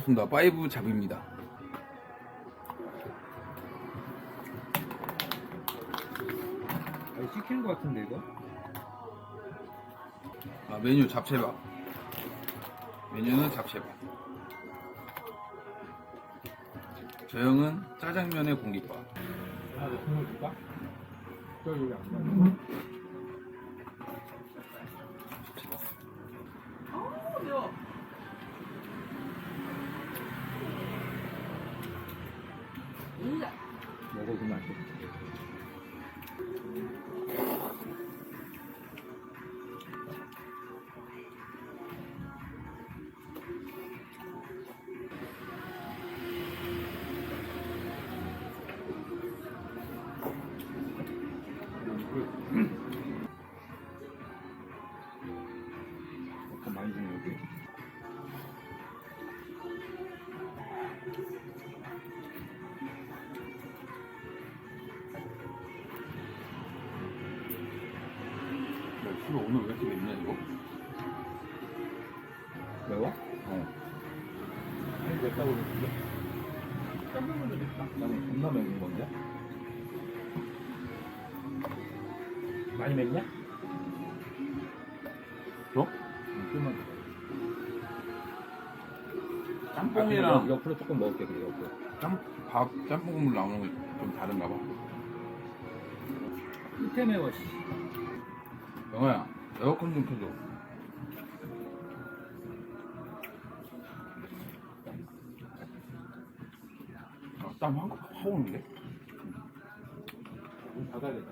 반갑습니다. 파이브 잡입니다. 아니, 시킨 거 같은데 이거? 아, 메뉴 잡채밥. 메뉴는 잡채밥. 저 형은 짜장면에 공깃밥. 아, 내 국물 줄까? 저 여기 안 나. 잡 야, 술 오늘 왜 이렇게 맵냐, 이거? 매워? 어. 아니 맵다고 그랬는데. 깜짝놀라 맵다. 나는 겁나 매운 건데. 많이 맵냐? 줘? 응, 좀만 더. 짬뽕이랑 아, 옆으로 조금 먹을게 그래 옆으로. 짬, 밥, 짬뽕 국물 나오는 거좀 다른가 봐. 끝에 매워 씨. 영화야, 에어컨 좀 켜줘. 아, 땀 확, 확 오는데? 문 닫아야겠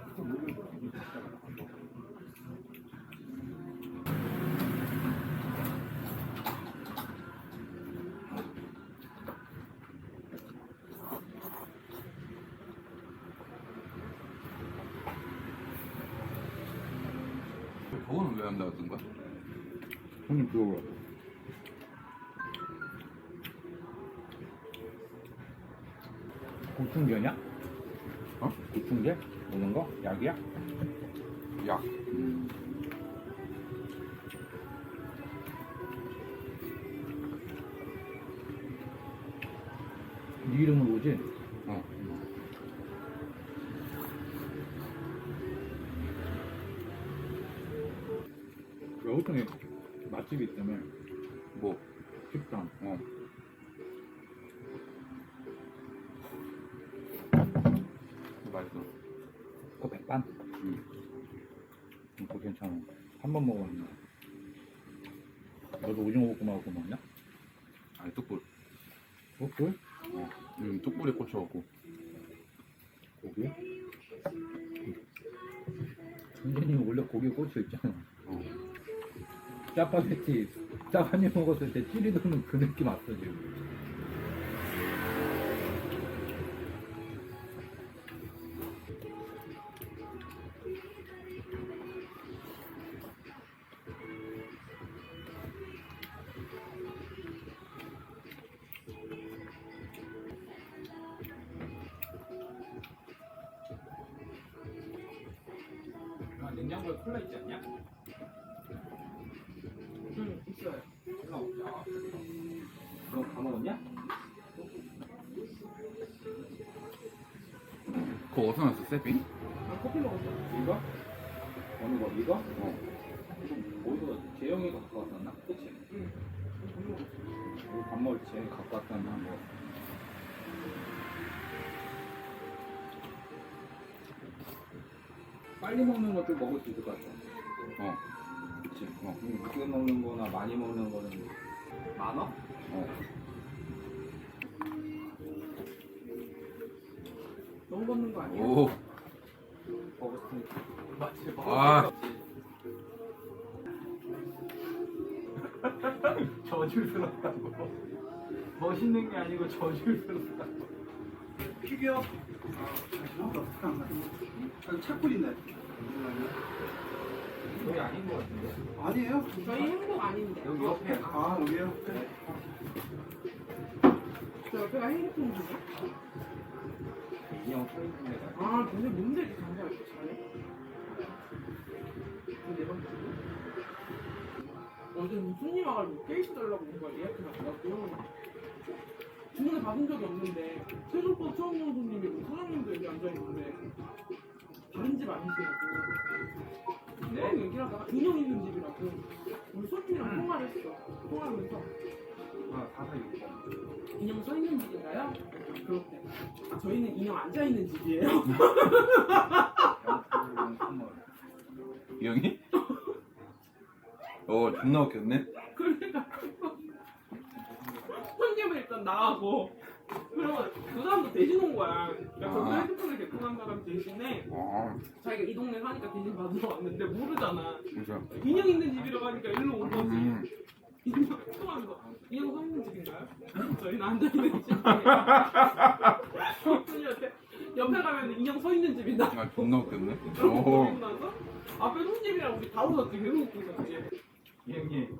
다. 저거는 왜안 나왔던 거야? 형님 들어오라. 고충제냐? 어? 고충제? 오는 거? 약이야? 약. 네 이름은 뭐지? 어. 여우통에 맛집이 있다며 뭐? 식당. 어. 맛있어. 그거 백반? 응. 그거 괜찮아. 한 번 먹어봤는데. 너도 오징어 볶음하고 먹냐? 아니, 뚝불. 어, 그래? 어. 응, 뚝불에 꽂혀갖고. 고기? 선생님 원래 고기에 꽂혀 있잖아. 어. 짜파게티 짜파니 먹었을 때 찌리 도는 그 느낌 왔어 지금. 아, 냉장고에 콜라 있지 않냐? 응, 있어요. 그럼 다 먹었냐? 그거 어디서 났어, 세핑? 아, 커피 먹었어. 이거? 어느 거? 이거? 어. 이거 어디서 재영이가 갖고 왔었나? 그치? 응. 우리 밥 먹을 때 재영이 갖고 왔다는 한 거. 빨리 먹는 것도 먹을 수 있을 것 같아. 어. 어. 늦게 먹는 거나 많이 먹는 거는 만 원? 어. 너무 걷는 거 아니야? 오. 먹었으니까. 맞지? 아. 저질스럽다고. 멋있는 게 아니고 저질스럽다고. 피규어? 아, 차꿀인데. 여기 아닌 것 같은데. 아니에요? 저희 행복 아닌데. 여기 옆에. 아, 여기요? 저 옆에가 행복통이네. 인형 서 있는 데가. 아, 근데 뭔데 이렇게 이렇게 잘해? 근데 주 어제 손님 와가지고 케이크 달라고 뭔가 예약해놨다고. 주문을 받은 적이 없는데 최종법 처음 온 손님이 뭐 사장님도 여기 앉아있는데 다른 집 아니시라고 네? 얘기를 하다가 인형 있는 집이라고 우리 손님이랑 통화를 했어 통화하면서 아, 사사 이거. 인형 서 있는 집인가요? 그렇대 아, 저희는 인형 앉아 있는 집이에요 영수증 선물. 이 형이? 어 존나 웃겼네 그러니까 손님은 일단 나가고 그러면 그 사람도 대신 온 거야. 그러니까 저기 아. 핸드폰을 개통한 사람 대신에 와 자기가 이 동네 사니까 대신 받으러 왔는데 모르잖아. 진짜 인형 있는 집이라고 하니까 일로 온 거지. 음. 인형 통하면서 인형 서 있는 집인가요? 저희는 앉아 있는 집이에요 손님한테 옆에 가면 인형 서 있는 집이다. 아 존나 웃겼네. 그러고 오. 그러고 나서? 앞에 손님이랑 우리 다 웃었지. 계속 웃고 있었지? 이 형님